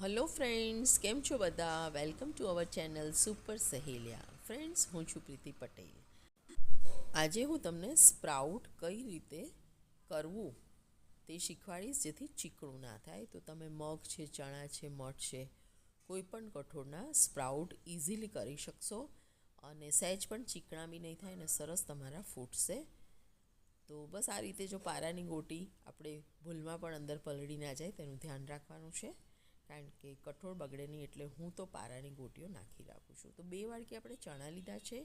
Hello friends કેમ છો બધા? Welcome to our channel super Saheliya friends હું છું પ્રીતિ પટેલ. આજે હું તમને સ્પ્રાઉટ કઈ રીતે કરવું તે શીખવાડીશ જેથી ચીકણું ના થાય. તો તમે મગ છે, ચણા છે, મઠ છે, કોઈ પણ કઠોળના સ્પ્રાઉટ ઇઝીલી કરી શકશો અને સહેજ પણ ચીકણા બી નહીં થાય ને સરસ તમારા ફૂટશે તો બસ આ રીતે જો પારાની ગોટી આપણે ભૂલમાં પણ અંદર પલળી ના જાય તેનું ધ્યાન રાખવાનું છે. કારણ કે કઠોળ બગડે નહીં એટલે હું તો પારાની ગોટીઓ નાખી રાખું છું. તો બે વાડકી આપણે ચણા લીધા છે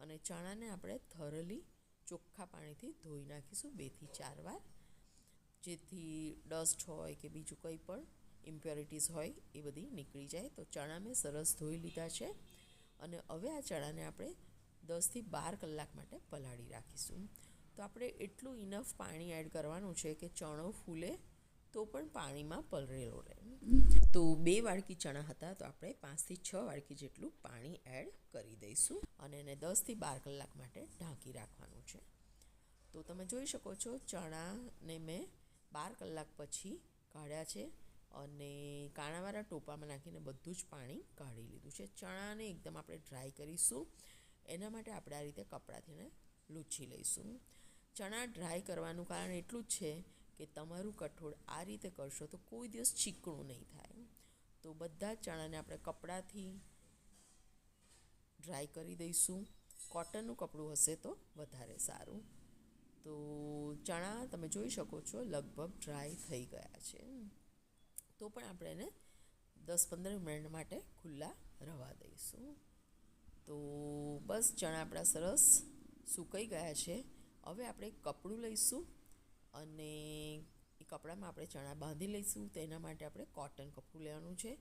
અને ચણાને આપણે થરલી ચોખ્ખા પાણીથી ધોઈ નાખીશું બેથી ચાર વાર. જેથી ડસ્ટ હોય કે બીજું કંઈ પણ ઇમ્પ્યોરિટીઝ હોય એ બધી નીકળી જાય. તો ચણા મેં સરસ ધોઈ લીધા છે અને હવે આ ચણાને આપણે દસથી બાર કલાક માટે પલાળી રાખીશું. તો આપણે એટલું ઇનફ પાણી એડ કરવાનું છે કે ચણો ફૂલે તો પણ પાણીમાં પલળેલો રહે. તો બે વાડકી ચણા હતા તો આપણે પાંચથી છ વાડકી જેટલું પાણી એડ કરી દઈશું અને એને દસથી બાર કલાક માટે ઢાંકી રાખવાનું છે. તો તમે જોઈ શકો છો ચણાને મેં બાર કલાક પછી કાઢ્યા છે અને કાણાવાળા ટોપામાં નાખીને બધું જ પાણી કાઢી લીધું છે. ચણાને એકદમ આપણે ડ્રાય કરીશું એના માટે આપણે આ રીતે કપડાથી લૂછી લઈશું. ચણા ડ્રાય કરવાનું કારણ એટલું જ છે કે તમારું કઠોળ આ રીતે કરશો તો કોઈ દિવસ ચીકણું નહીં થાય. તો બધા જ ચણાને આપણે કપડાથી ડ્રાય કરી દઈશું. કોટનનું કપડું હશે તો વધારે સારું. તો ચણા તમે જોઈ શકો છો લગભગ ડ્રાય થઈ ગયા છે. તો પણ આપણે એને દસ પંદર મિનિટ માટે ખુલ્લા રવા દઈશું. તો બસ ચણા આપણા સરસ સુકાઈ ગયા છે. હવે આપણે કપડું લઈશું. અને એ કપડામાં આપણે ચણા બાંધી લઈશું. તેના માટે આપણે કોટન કપડું લેવાનું છે.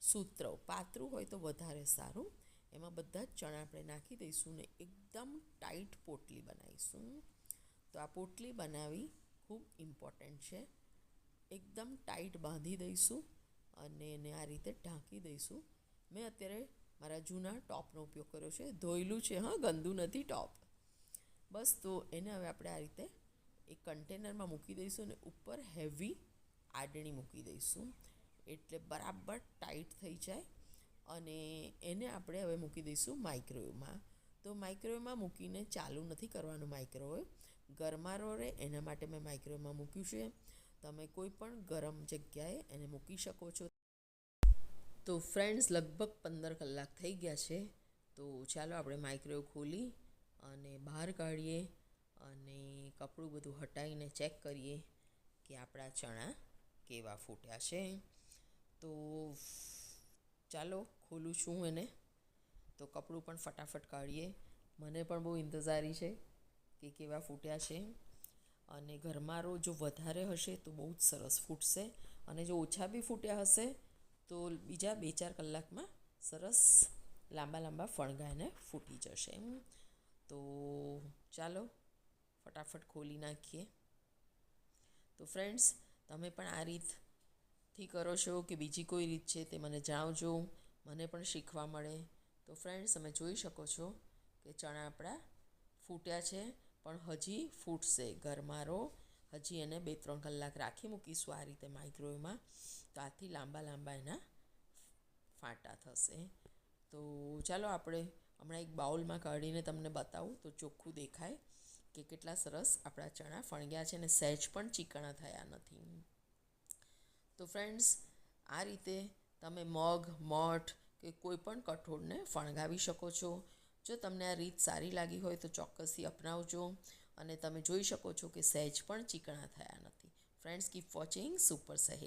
સૂત્ર, પાતળું હોય તો વધારે સારું. એમાં બધા જ ચણા આપણે નાખી દઈશું ને એકદમ ટાઈટ પોટલી બનાવીશું. તો આ પોટલી બનાવી ખૂબ ઇમ્પોર્ટન્ટ છે. એકદમ ટાઈટ બાંધી દઈશું અને એને આ રીતે ઢાંકી દઈશું. મેં અત્યારે મારા જૂના ટોપનો ઉપયોગ કર્યો છે. ધોયેલું છે, હા, ગંદુ નથી ટોપ. બસ તો એને હવે આપણે આ રીતે એક કન્ટેનરમાં મૂકી દઈશું અને ઉપર હેવી આડણી મૂકી દઈશું. એટલે બરાબર ટાઈટ થઈ જાય અને એને આપણે હવે મૂકી દઈશું માઇક્રોવેવમાં તો માઇક્રોવેવમાં મૂકીને ચાલુ નથી કરવાનું માઇક્રોવેવ ગરમારો રહે એના માટે મેં માઇક્રોવેવમાં મૂક્યું છે. તમે કોઈ પણ ગરમ જગ્યાએ એને મૂકી શકો છો. તો ફ્રેન્ડ્સ લગભગ પંદર કલાક થઈ ગયા છે. તો ચાલો આપણે માઇક્રોવેવ ખોલી અને બહાર કાઢીએ અને કપડું બધું હટાવીને ચેક કરીએ કે આપણા ચણા કેવા ફૂટ્યા છે. તો ચાલો ખોલું છું એને. તો કપડું પણ ફટાફટ કાઢીએ. મને પણ બહુ ઇંતજારી છે કે કેવા ફૂટ્યા છે. અને ઘરમારો જો વધારે હશે તો બહુ જ સરસ ફૂટશે. અને જો ઓછા બી ફૂટ્યા હશે તો બીજા બે ચાર કલાકમાં સરસ લાંબા લાંબા ફણગાઈને ફૂટી જશે. તો ચાલો ફટાફટ ખોલી નાખીએ. તો ફ્રેન્ડ્સ તમે પણ આ રીતથી કરો છો કે બીજી કોઈ રીત છે તે મને જણાવજો મને પણ શીખવા મળે. તો ફ્રેન્ડ્સ તમે જોઈ શકો છો કે ચણા આપણા ફૂટ્યા છે, પણ હજી ફૂટશે ગરમારો. હજી એને બે ત્રણ કલાક રાખી મૂકીશું આ રીતે માઇક્રોવેવમાં તો આથી લાંબા લાંબા એના ફાટા થશે. તો ચાલો આપણે હમણાં એક બાઉલમાં કાઢીને તમને બતાવું, તો ચોખ્ખું દેખાય. કે કેટલા સરસ આપણા ચણા ફણગ્યા છે અને સહેજ પણ ચીકણા થયા નથી. તો ફ્રેન્ડ્સ આ રીતે તમે મગ, મઠ કે કોઈ પણ કઠોળને ફણગાવી શકો છો. જો તમને આ રીત સારી લાગી હોય તો ચોક્કસથી અપનાવજો અને તમે જોઈ શકો છો કે સહેજ પણ ચીકણા થયા નથી. ફ્રેન્ડ્સ કીપ વોચિંગ સુપર સહેજ